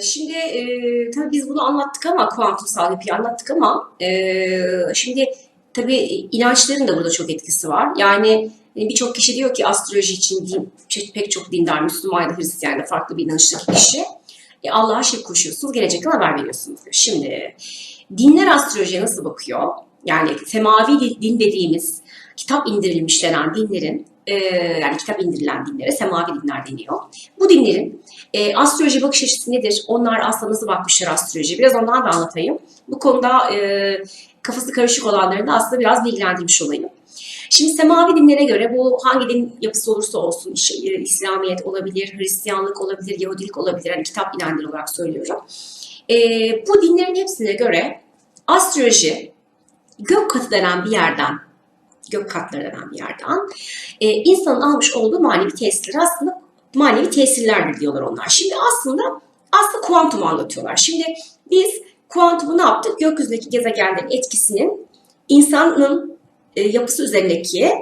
Şimdi e, tabii biz bunu anlattık ama kuantumsal yapıyı anlattık ama e, şimdi tabii inançların da burada çok etkisi var. Yani e, birçok kişi diyor ki astroloji için din, pek- çok dindar, Müslüman ya da Hristiyan ya da farklı bir inançtaki kişi e, Allah'a şirk koşuyorsunuz, gelecekten haber veriyorsunuz diyor. Şimdi dinler astrolojiye nasıl bakıyor? Yani semavi di- din dediğimiz kitap indirilmiş denen dinlerin e, yani kitap indirilen dinlere semavi dinler deniyor. Bu dinlerin e, astroloji bakış açısı nedir? Onlar aslında nasıl bakmışlar astroloji? Biraz ondan da anlatayım. Bu konuda e, kafası karışık olanların da aslında biraz bilgilendirmiş olayım. Şimdi semavi dinlere göre bu hangi din yapısı olursa olsun, işte, İslamiyet olabilir, Hristiyanlık olabilir, Yahudilik olabilir, hani kitap inançları olarak söylüyorum. E, bu dinlerin hepsine göre astroloji gök katı denen bir yerden, gök katları denen bir yerden e, insanın almış olduğu manevi tesirleri aslında manevi tesirlerdir diyorlar onlar. Şimdi aslında aslında kuantumu anlatıyorlar. Şimdi biz kuantumu ne yaptık? Gökyüzündeki gezegenlerin etkisinin insanın e, yapısı üzerindeki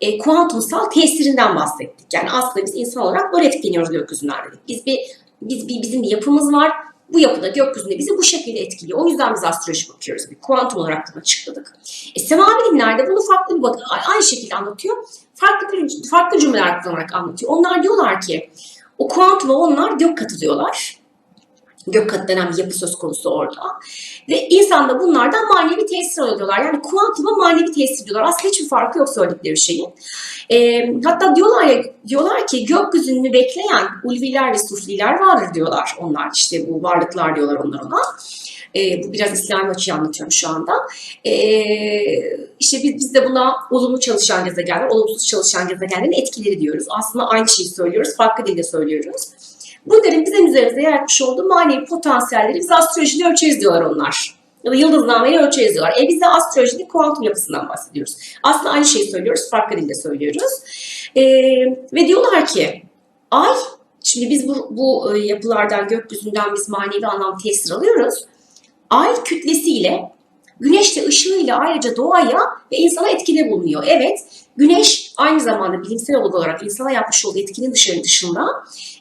e, kuantumsal tesirinden bahsettik. Yani aslında biz insan olarak böyle etkileniyoruz gökyüzünden dedik. Biz bir, biz bir, bizim bir yapımız var. Bu yapıda gökyüzünde bizi bu şekilde etkiliyor. O yüzden biz astroloji bakıyoruz. Bir kuantum olarak bunu açıkladık. E, semavi dinlerde bunu farklı bir bak aynı şekilde anlatıyor. Farklı bir, farklı cümleler kullanarak anlatıyor. Onlar diyorlar ki o kuantuma onlar gök katı diyorlar. Gök katı denen bir yapı söz konusu orada. Ve insan da bunlardan manevi tesir alıyorlar. Yani kuantuma manevi tesir diyorlar. Aslında hiçbir farkı yok söyledikleri şeyin. E, hatta diyorlar ya, diyorlar ki gökyüzünü bekleyen ulviler ve sufliler vardır diyorlar onlar. İşte bu varlıklar diyorlar onlar ona. E, bu biraz İslami açıyı anlatıyorum şu anda. E, işte biz, biz de buna olumlu çalışan gezegenler, olumsuz çalışan gezegenlerin etkileri diyoruz. Aslında aynı şeyi söylüyoruz, farklı dilde söylüyoruz. Bunların bizim üzerimizde yaratmış olduğu manevi potansiyelleri biz astrolojide ölçeriz diyorlar onlar. Ya da yıldıznameyi ölçeriz diyorlar. E biz de astrolojide kuantum yapısından bahsediyoruz. Aslında aynı şeyi söylüyoruz, farklı dilde söylüyoruz. E, ve diyorlar ki ay, şimdi biz bu, bu e, yapılardan, gökyüzünden biz manevi anlamda tesir alıyoruz. Ay kütlesiyle Güneş de ışığıyla ayrıca doğaya ve insana etkide bulunuyor. Evet, güneş aynı zamanda bilimsel olarak insana yapmış olduğu etkinin dışarı dışında,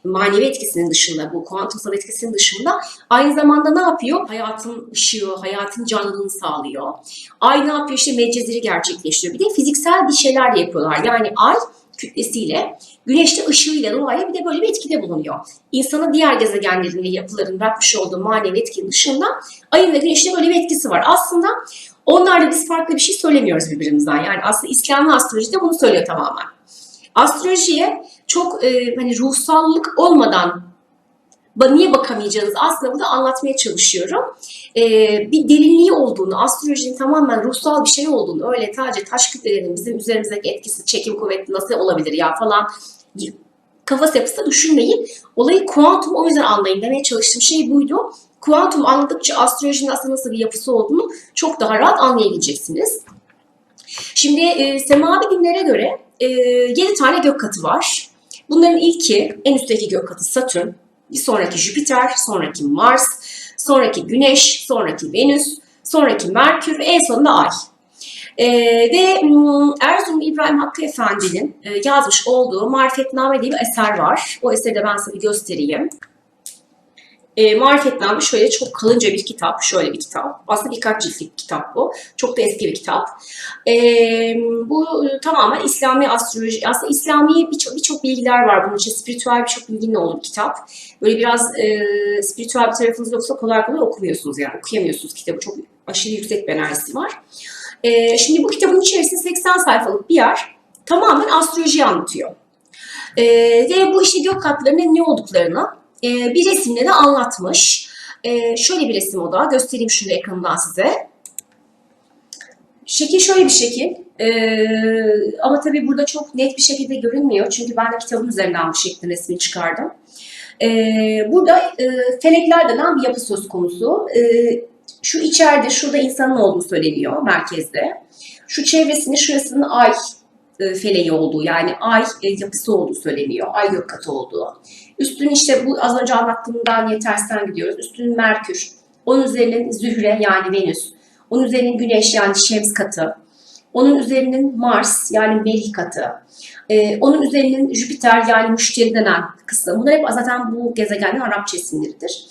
manevi etkisinin dışında, bu kuantumsal etkisinin dışında aynı zamanda ne yapıyor? Hayatın ışığı, hayatın canlılığını sağlıyor. Ay ne yapıyor? İşte medceziri gerçekleştiriyor. Bir de fiziksel bir şeyler de yapıyorlar. Yani ay kütlesiyle, güneşte ışığıyla doğaya bir de böyle bir etkide bulunuyor. İnsana diğer gezegenlerin ve yapıların bırakmış olduğu manevi etkinin dışında ayın ve güneşin de böyle bir etkisi var. Aslında onlarla biz farklı bir şey söylemiyoruz birbirimizden. Yani aslında İslami astroloji de bunu söylüyor tamamen. Astrolojiye çok e, hani ruhsallık olmadan niye bakamayacağınızı aslında burada anlatmaya çalışıyorum. E, bir derinliği olduğunu, astrolojinin tamamen ruhsal bir şey olduğunu, öyle sadece taş kütlelerinin bizim üzerimizdeki etkisi, çekim kuvveti nasıl olabilir ya falan kafası yapısında düşünmeyin. Olayı kuantum o yüzden anlayın demeye çalıştığım şey buydu. Kuantum anladıkça astrolojinin aslında nasıl bir yapısı olduğunu çok daha rahat anlayabileceksiniz. Şimdi e, semavi dinlere göre e, 7 tane gök katı var. Bunların ilki en üstteki gök katı Satürn, bir sonraki Jüpiter, sonraki Mars, sonraki Güneş, sonraki Venüs, sonraki Merkür ve en sonunda Ay. Ee, ve mm, Erzurum İbrahim Hakkı Efendi'nin e, yazmış olduğu Marifetname diye bir eser var. O eseri de ben size bir göstereyim. E, Marifetname şöyle çok kalınca bir kitap, şöyle bir kitap. Aslında birkaç ciltlik bir kitap bu. Çok da eski bir kitap. E, bu e, tamamen İslami astroloji, aslında İslami birçok birçok bilgiler var bunun için. Spiritüel birçok bilginin olduğu bir kitap. Böyle biraz e, spiritüel bir tarafınız yoksa kolay kolay okumuyorsunuz yani. Okuyamıyorsunuz kitabı. Çok aşırı yüksek bir enerjisi var. E, şimdi bu kitabın içerisinde 80 sayfalık bir yer tamamen astrolojiyi anlatıyor. E, ve bu işte gök katlarının ne olduklarını e, bir resimle de anlatmış. E, şöyle bir resim o da. Göstereyim şunu ekranından size. Şekil şöyle bir şekil. E, ama tabii burada çok net bir şekilde görünmüyor. Çünkü ben de kitabın üzerinden bu şeklin resmini çıkardım. E, burada e, felekler denen bir yapı söz konusu. E, şu içeride, şurada insanın olduğu söyleniyor merkezde. Şu çevresini, şurasının ay e, feleği olduğu yani ay e, yapısı olduğu söyleniyor. Ay gök katı olduğu. Üstün işte bu az önce anlattığımdan niye tersten gidiyoruz. Üstün Merkür. Onun üzerinin Zühre yani Venüs. Onun üzerinin Güneş yani Şems katı. Onun üzerinin Mars yani Merih katı. Ee, onun üzerinin Jüpiter yani Müşteri denen kısmı. Bunlar hep zaten bu gezegenin Arapça isimleridir.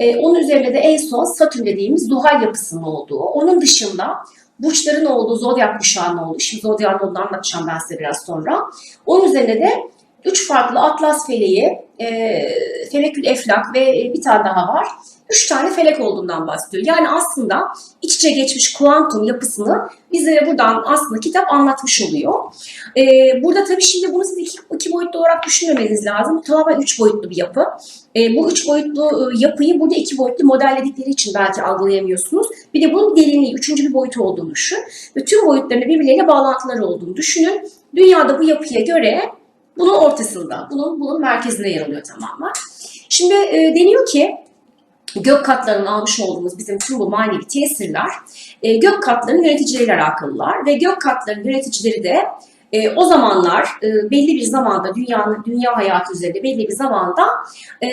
E, onun üzerine de en son Satürn dediğimiz Zuhal yapısının olduğu. Onun dışında burçların olduğu, zodyak kuşağının olduğu. Şimdi zodyağın olduğunu anlatacağım ben size biraz sonra. Onun üzerine de üç farklı Atlas feleği, e, Felekül Eflak ve bir tane daha var. Üç tane felek olduğundan bahsediyor. Yani aslında iç içe geçmiş kuantum yapısını bizlere buradan aslında kitap anlatmış oluyor. E, burada tabii şimdi bunu siz iki, iki boyutlu olarak düşünmemeniz lazım. Tamamen üç boyutlu bir yapı. E, bu üç boyutlu e, yapıyı burada iki boyutlu modelledikleri için belki algılayamıyorsunuz. Bir de bunun derinliği, üçüncü bir boyutu olduğunu düşün. Ve tüm boyutlarının birbirleriyle bağlantıları olduğunu düşünün. Dünyada bu yapıya göre bunun ortasında, bunun, bunun merkezinde yer alıyor tamamen. Şimdi e, deniyor ki gök katlarının almış olduğumuz bizim tüm bu manevi tesirler e, gök katlarının yöneticileriyle alakalılar ve gök katlarının yöneticileri de e, o zamanlar e, belli bir zamanda dünyanın dünya hayatı üzerinde belli bir zamanda e,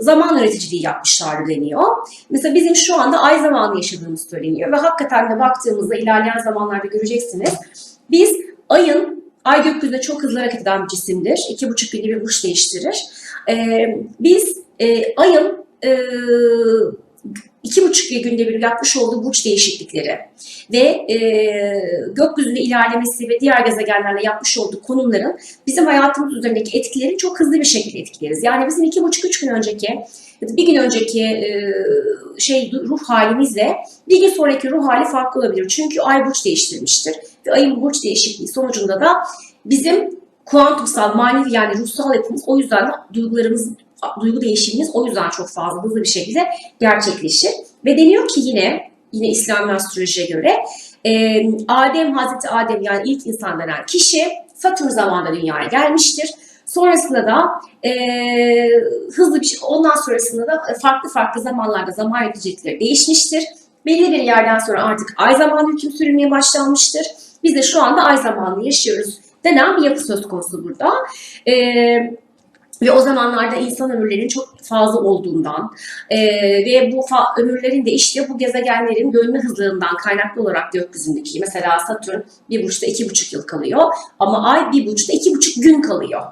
zaman yöneticiliği yapmışlar deniyor. Mesela bizim şu anda ay zamanı yaşadığımız söyleniyor ve hakikaten de baktığımızda ilerleyen zamanlarda göreceksiniz. Biz ayın Ay gökyüzünde çok hızlı hareket eden bir cisimdir. İki buçuk günde bir burç değiştirir. Ee, biz e, ayın e, iki buçuk günde bir yapmış olduğu burç değişiklikleri ve e, gökyüzünde ilerlemesi ve diğer gezegenlerle yapmış olduğu konumların bizim hayatımız üzerindeki etkilerini çok hızlı bir şekilde etkileriz. Yani bizim iki buçuk üç gün önceki bir gün önceki e, şey ruh halimizle bir gün sonraki ruh hali farklı olabilir. Çünkü ay burç değiştirmiştir ve ayın burç değişikliği sonucunda da bizim kuantumsal, manevi yani ruhsal yapımız o yüzden de duygularımız, duygu değişimimiz o yüzden çok fazla hızlı bir şekilde gerçekleşir. Ve deniyor ki yine yine İslami astrolojiye göre e, Adem, Hazreti Adem yani ilk insan denen kişi Satürn zamanında dünyaya gelmiştir. Sonrasında da e, hızlı bir şey, ondan sonrasında da farklı farklı zamanlarda zaman yöneticilikleri değişmiştir. Belli bir yerden sonra artık ay zamanı hüküm sürülmeye başlanmıştır. Biz de şu anda ay zamanını yaşıyoruz denen bir yapı söz konusu burada. E, ve o zamanlarda insan ömürlerinin çok fazla olduğundan e, ve bu ömürlerin de işte bu gezegenlerin dönme hızlarından kaynaklı olarak gökyüzündeki mesela Satürn bir burçta iki buçuk yıl kalıyor ama Ay bir burçta iki buçuk gün kalıyor.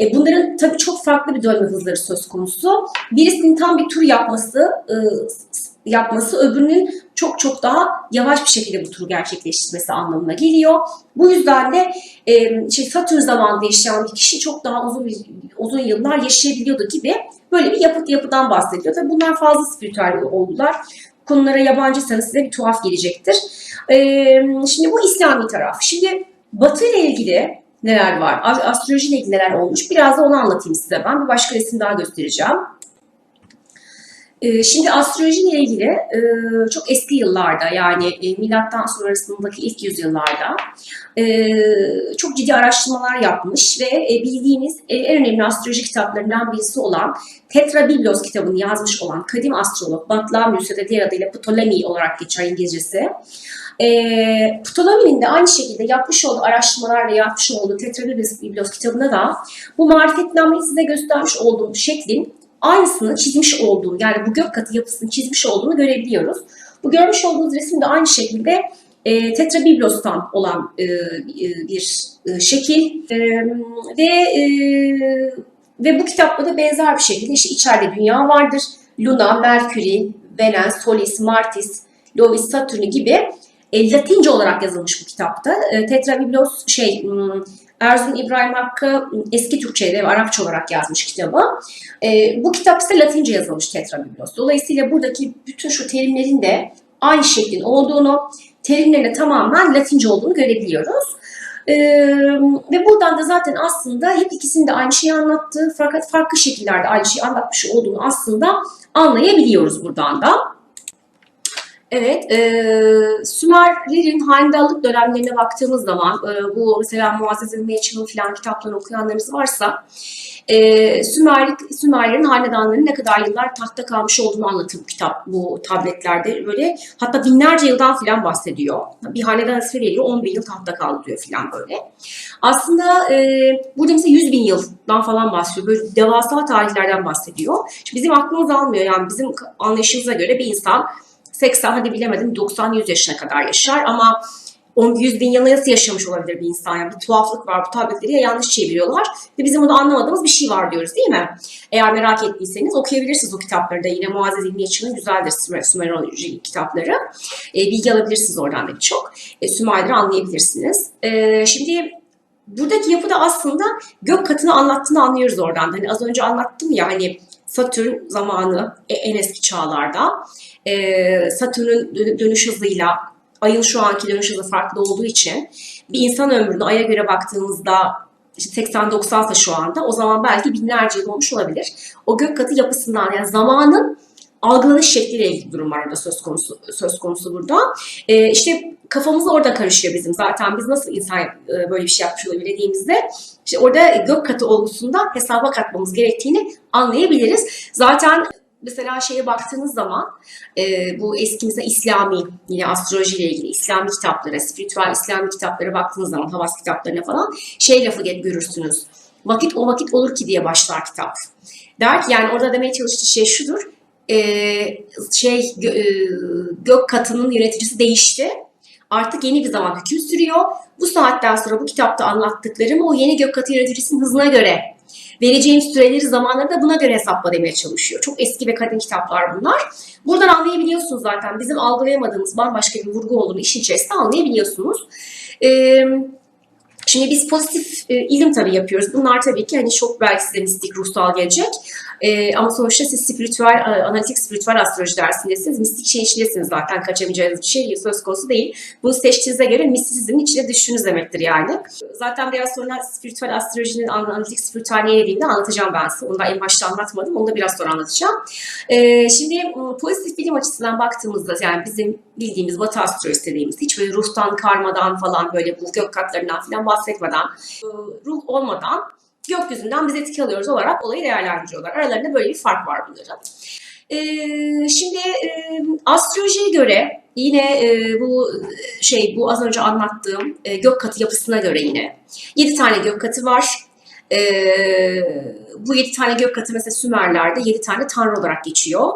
E, bunların tabii çok farklı bir dönme hızları söz konusu. Birisinin tam bir tur yapması e, yapması öbürünün çok çok daha yavaş bir şekilde bu turu gerçekleştirmesi anlamına geliyor. Bu yüzden de e, şey, Satürn zamanında yaşayan bir kişi çok daha uzun uzun yıllar yaşayabiliyordu gibi böyle bir yapı, yapıdan bahsediyor. Tabii bunlar fazla spiritüel oldular. Konulara yabancıysanız size bir tuhaf gelecektir. E, şimdi bu İslami taraf. Şimdi Batı ile ilgili neler var? Astroloji ile ilgili neler olmuş? Biraz da onu anlatayım size ben. Bir başka resim daha göstereceğim. Ee, Şimdi astroloji ile ilgili e, çok eski yıllarda yani e, milattan sonrasındaki ilk yüzyıllarda e, çok ciddi araştırmalar yapmış ve bildiğiniz e, en önemli astroloji kitaplarından birisi olan Tetrabiblos kitabını yazmış olan kadim astrolog Batlamyus ya da diğer adıyla Ptolemy olarak geçer İngilizcesi. E, Ptolemy'nin de aynı şekilde yapmış olduğu araştırmalar ve yapmış olduğu Tetrabiblos kitabında da bu marifetnameyi size göstermiş olduğum şeklin aynısını çizmiş olduğunu yani bu gök katı yapısını çizmiş olduğunu görebiliyoruz. Bu görmüş olduğunuz resim de aynı şekilde e, Tetrabiblos'tan olan e, bir e, şekil e, ve e, ve bu kitapta da benzer bir şekilde işte içeride dünya vardır. Luna, Merkür'ü, Venüs, Solis, Martis, Lovis, Satürn gibi e, Latince olarak yazılmış bu kitapta. E, Tetrabiblos şey hmm, Erzurum İbrahim Hakkı eski Türkçe'de ve Arapça olarak yazmış kitabı. E, bu kitap ise Latince yazılmış Tetrabiblos. Dolayısıyla buradaki bütün şu terimlerin de aynı şeklin olduğunu, terimlerin de tamamen Latince olduğunu görebiliyoruz. Ee, ve buradan da zaten aslında hep ikisinin de aynı şeyi anlattığı fakat farklı şekillerde aynı şeyi anlatmış olduğunu aslında anlayabiliyoruz buradan da. Evet, e, Sümerlerin hanedanlık dönemlerine baktığımız zaman, e, bu mesela Muazzez el Meçhul filan kitaplarını okuyanlarınız varsa, e, Sümerlik, Sümerlerin hanedanlarının ne kadar yıllar tahta kalmış olduğunu anlatır bu kitap, bu tabletlerde böyle. Hatta binlerce yıldan filan bahsediyor. Bir hanedan veriyor, 10 bin yıl tahta kaldı diyor filan böyle. Aslında e, burada mesela 100 bin yıldan falan bahsediyor. Böyle devasa tarihlerden bahsediyor. Şimdi bizim aklımız almıyor yani bizim anlayışımıza göre bir insan 80 hadi bilemedim 90-100 yaşına kadar yaşar ama 10 100 bin yıl nasıl yaşamış olabilir bir insan? Yani bir tuhaflık var. Bu tabletleri ya yanlış çeviriyorlar ve bizim burada anlamadığımız bir şey var diyoruz değil mi? Eğer merak ettiyseniz okuyabilirsiniz o kitapları da. Yine Muazzez İlmi Yaşam'ın güzeldir Sümer, Sümeroloji kitapları. E, bilgi alabilirsiniz oradan da çok. E, Sümerleri anlayabilirsiniz. E, şimdi buradaki yapıda aslında gök katını anlattığını anlıyoruz oradan. Hani az önce anlattım ya hani Satürn zamanı e, en eski çağlarda e, Satürn'ün dö- dönüş hızıyla Ayın şu anki dönüş hızı farklı olduğu için bir insan ömrünü Ay'a göre baktığımızda işte 80-90 ise şu anda o zaman belki binlerce yıl olmuş olabilir. O gök katı yapısından yani zamanın algılanış şekliyle ilgili durum var orada söz konusu söz konusu burada. Ee, işte kafamız orada karışıyor bizim zaten biz nasıl insan e, böyle bir şey yapmış olabilir işte orada gök katı olgusunda hesaba katmamız gerektiğini anlayabiliriz. Zaten mesela şeye baktığınız zaman e, bu eski mesela İslami yine astroloji ile ilgili İslami kitaplara, spiritüel İslami kitaplara baktığınız zaman Havas kitaplarına falan şey lafı görürsünüz. Vakit o vakit olur ki diye başlar kitap. Der ki yani orada demeye çalıştığı şey şudur. e, şey gö- e, gök katının yöneticisi değişti. Artık yeni bir zaman hüküm sürüyor. Bu saatten sonra bu kitapta anlattıklarım o yeni gök katı yöneticisinin hızına göre vereceğim süreleri zamanları da buna göre hesapla demeye çalışıyor. Çok eski ve kadın kitaplar bunlar. Buradan anlayabiliyorsunuz zaten. Bizim algılayamadığımız bambaşka bir vurgu olduğunu işin içerisinde anlayabiliyorsunuz. Ee, Şimdi biz pozitif e, ilim tabii yapıyoruz. Bunlar tabii ki hani çok belki size mistik, ruhsal gelecek. E, ama sonuçta siz spiritüel, e, analitik spiritüel astroloji dersindesiniz. Mistik şeyin içindesiniz zaten. Kaçamayacağınız bir şey söz konusu değil. Bunu seçtiğinize göre mistisizmin içine düştüğünüz demektir yani. Zaten biraz sonra spiritüel astrolojinin analitik spiritüel neye dediğini anlatacağım ben size. Onu da en başta anlatmadım. Onu da biraz sonra anlatacağım. E, şimdi pozitif bilim açısından baktığımızda yani bizim bildiğimiz batı astrolojisi dediğimiz hiç böyle ruhtan, karmadan falan böyle bu gök katlarından falan bahsetmeden, e, ruh olmadan gökyüzünden biz etki alıyoruz olarak olayı değerlendiriyorlar. Aralarında böyle bir fark var bunların. Ee, şimdi e, astrolojiye göre yine e, bu şey bu az önce anlattığım e, gök katı yapısına göre yine 7 tane gök katı var. Ee, bu 7 tane gök katı mesela Sümerler'de 7 tane tanrı olarak geçiyor.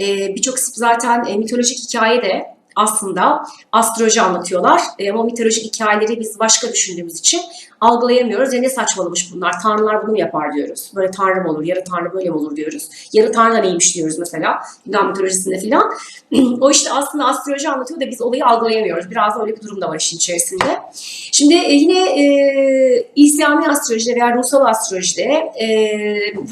Ee, Birçok zaten e, mitolojik hikaye de aslında astroloji anlatıyorlar. E, ama mitolojik hikayeleri biz başka düşündüğümüz için algılayamıyoruz. Ya ne saçmalamış bunlar, tanrılar bunu mu yapar diyoruz. Böyle tanrı mı olur, yarı tanrı böyle mi olur diyoruz. Yarı tanrı neymiş diyoruz mesela Yunan mitolojisinde filan. o işte aslında astroloji anlatıyor da biz olayı algılayamıyoruz. Biraz da öyle bir durum da var işin içerisinde. Şimdi e, yine e, İslami astrolojide veya ruhsal astrolojide e,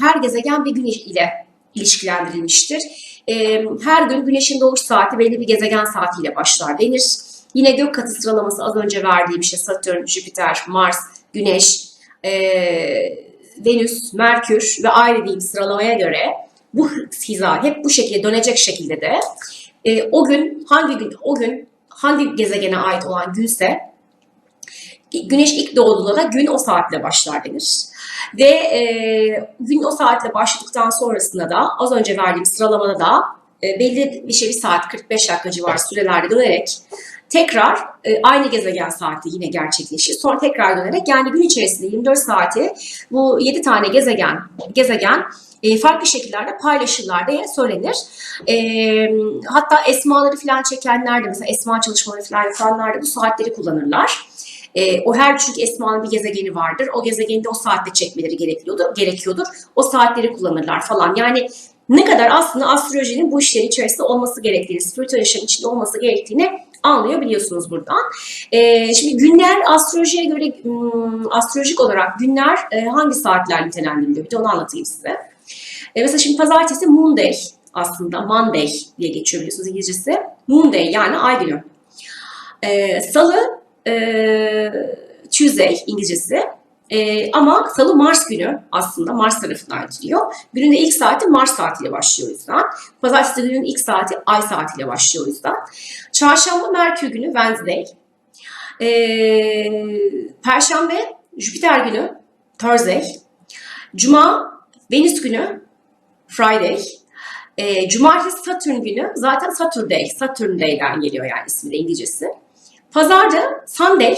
her gezegen bir güneş ile ilişkilendirilmiştir. E, her gün güneşin doğuş saati belli bir gezegen saatiyle başlar denir. Yine gök katı sıralaması az önce verdiğim işte Satürn, Jüpiter, Mars, Güneş, e, Venüs, Merkür ve Ay dediğim sıralamaya göre bu hiza hep bu şekilde dönecek şekilde de e, o gün hangi gün o gün hangi gezegene ait olan günse Güneş ilk doğduğunda da gün o saatle başlar denir. Ve e, gün o saatle başladıktan sonrasında da az önce verdiğim sıralamada da e, belli bir şey bir saat 45 dakika civarı sürelerde dönerek tekrar e, aynı gezegen saati yine gerçekleşir. Sonra tekrar dönerek yani gün içerisinde 24 saati bu 7 tane gezegen gezegen e, farklı şekillerde paylaşırlar diye söylenir. E, hatta esmaları falan çekenler de mesela esma çalışmaları falan yapanlar da bu saatleri kullanırlar. E, o her çünkü Esma'nın bir gezegeni vardır. O gezegeni de o saatte çekmeleri gerekiyordur. gerekiyordur. O saatleri kullanırlar falan. Yani ne kadar aslında astrolojinin bu işlerin içerisinde olması gerektiğini, spiritüel yaşam içinde olması gerektiğini anlayabiliyorsunuz buradan. E, şimdi günler astrolojiye göre hmm, astrolojik olarak günler e, hangi saatler nitelendiriliyor? Bir de onu anlatayım size. E, mesela şimdi pazartesi Monday aslında Monday diye geçiyor biliyorsunuz İngilizcesi. Monday yani ay günü. E, Salı e, Tuesday İngilizcesi. E, ama salı Mars günü aslında Mars tarafından geliyor. Günün ilk saati Mars saatiyle başlıyor o yüzden. Pazartesi günün ilk saati Ay saatiyle başlıyor o yüzden. Çarşamba Merkür günü Wednesday. E, Perşembe Jüpiter günü Thursday. Cuma Venüs günü Friday. E, Cumartesi Satürn günü zaten Saturday. Saturn Day'den geliyor yani ismi de İngilizcesi. Pazarda Sunday,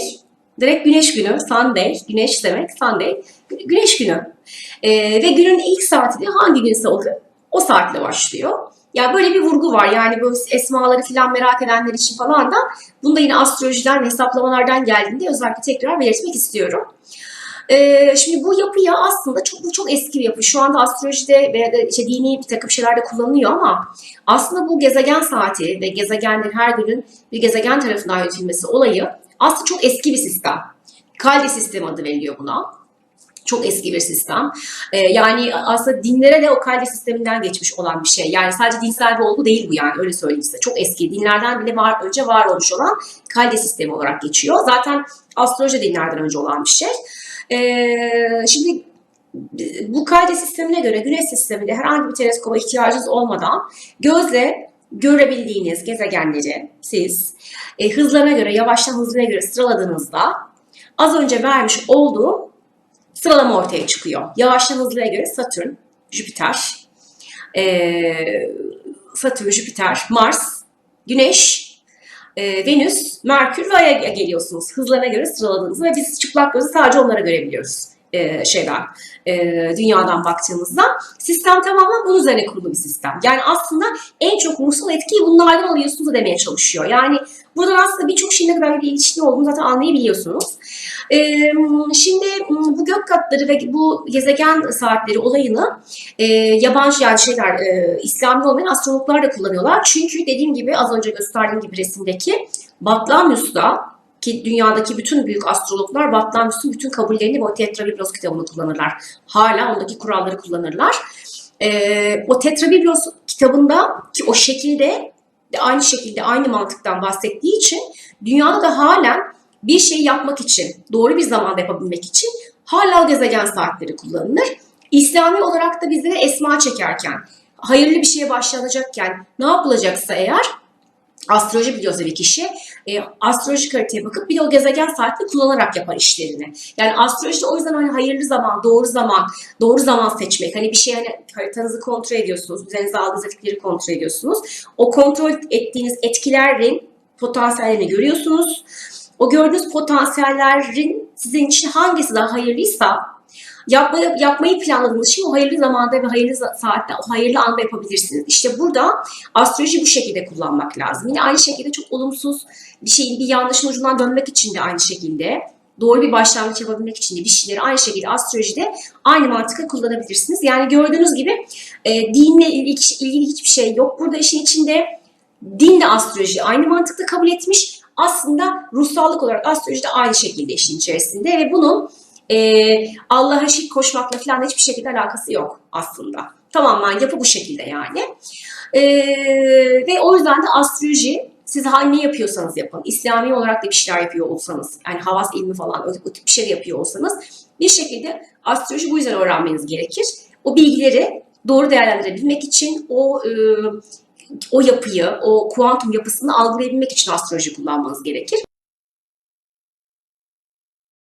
direkt güneş günü, Sunday, güneş demek, Sunday, güneş günü. Ee, ve günün ilk saati de hangi günse o gün, o saatle başlıyor. Ya böyle bir vurgu var. Yani bu esmaları falan merak edenler için falan da bunu da yine astrolojiden ve hesaplamalardan geldiğinde özellikle tekrar belirtmek istiyorum. Ee, şimdi bu yapı ya aslında çok bu çok eski bir yapı. Şu anda astrolojide veya da işte dini bir takım şeylerde kullanılıyor ama aslında bu gezegen saati ve gezegenlerin her günün bir gezegen tarafından yönetilmesi olayı aslında çok eski bir sistem. Kalde sistemi adı veriliyor buna. Çok eski bir sistem. Ee, yani aslında dinlere de o kalde sisteminden geçmiş olan bir şey. Yani sadece dinsel bir olgu değil bu yani öyle söyleyeyim size. Çok eski. Dinlerden bile var, önce var olmuş olan kalde sistemi olarak geçiyor. Zaten astroloji dinlerden önce olan bir şey. Ee, şimdi bu kalde sistemine göre güneş sisteminde herhangi bir teleskoba ihtiyacınız olmadan gözle görebildiğiniz gezegenleri siz e, hızlarına göre, yavaştan hızına göre sıraladığınızda az önce vermiş olduğum sıralama ortaya çıkıyor. Yavaştan hızlıya göre Satürn, Jüpiter, e, Satürn, Jüpiter, Mars, Güneş, e, Venüs, Merkür ve Ay'a geliyorsunuz. Hızlarına göre sıraladığınızda ve biz çıplak gözle sadece onlara görebiliyoruz e, şeyden, e, dünyadan baktığımızda. Sistem tamamen bunun üzerine kurulu bir sistem. Yani aslında en çok ruhsal etkiyi bunlardan alıyorsunuz demeye çalışıyor. Yani buradan aslında birçok şeyin ne kadar bir ilişkili olduğunu zaten anlayabiliyorsunuz. E, şimdi bu gök katları ve bu gezegen saatleri olayını e, yabancı yani şeyler e, İslami olmayan astrologlar da kullanıyorlar. Çünkü dediğim gibi az önce gösterdiğim gibi resimdeki Batlamyus'ta ki dünyadaki bütün büyük astrologlar Batlamyus'un bütün kabullerini bu Tetrabiblos kitabını kullanırlar. Hala ondaki kuralları kullanırlar. Ee, o Tetrabiblos kitabında ki o şekilde de aynı şekilde aynı mantıktan bahsettiği için dünyada da halen bir şey yapmak için, doğru bir zamanda yapabilmek için hala gezegen saatleri kullanılır. İslami olarak da bizlere esma çekerken, hayırlı bir şeye başlanacakken ne yapılacaksa eğer astroloji biliyorsa bir kişi e, astrolojik haritaya bakıp bir de o gezegen saatini kullanarak yapar işlerini. Yani astrolojide o yüzden hani hayırlı zaman, doğru zaman, doğru zaman seçmek. Hani bir şey hani haritanızı kontrol ediyorsunuz, üzerinize aldığınız etkileri kontrol ediyorsunuz. O kontrol ettiğiniz etkilerin potansiyellerini görüyorsunuz. O gördüğünüz potansiyellerin sizin için hangisi daha hayırlıysa yapmayı, yapmayı planladığınız şeyi o hayırlı zamanda ve hayırlı saatte, hayırlı anda yapabilirsiniz. İşte burada astroloji bu şekilde kullanmak lazım. Yine aynı şekilde çok olumsuz bir şeyin bir yanlışın ucundan dönmek için de aynı şekilde doğru bir başlangıç yapabilmek için de bir şeyleri aynı şekilde astrolojide aynı mantıkla kullanabilirsiniz. Yani gördüğünüz gibi e, dinle ilgili, ilgili hiçbir şey yok. Burada işin içinde dinle astroloji aynı mantıkla kabul etmiş. Aslında ruhsallık olarak astroloji de aynı şekilde işin içerisinde ve bunun e, Allah'a şirk koşmakla falan hiçbir şekilde alakası yok aslında. Tamamen yapı bu şekilde yani. E, ve o yüzden de astroloji siz ne yapıyorsanız yapın. İslami olarak da bir şeyler yapıyor olsanız, yani havas ilmi falan o tip bir şey yapıyor olsanız bir şekilde astroloji bu yüzden öğrenmeniz gerekir. O bilgileri doğru değerlendirebilmek için o e, o yapıyı, o kuantum yapısını algılayabilmek için astroloji kullanmanız gerekir.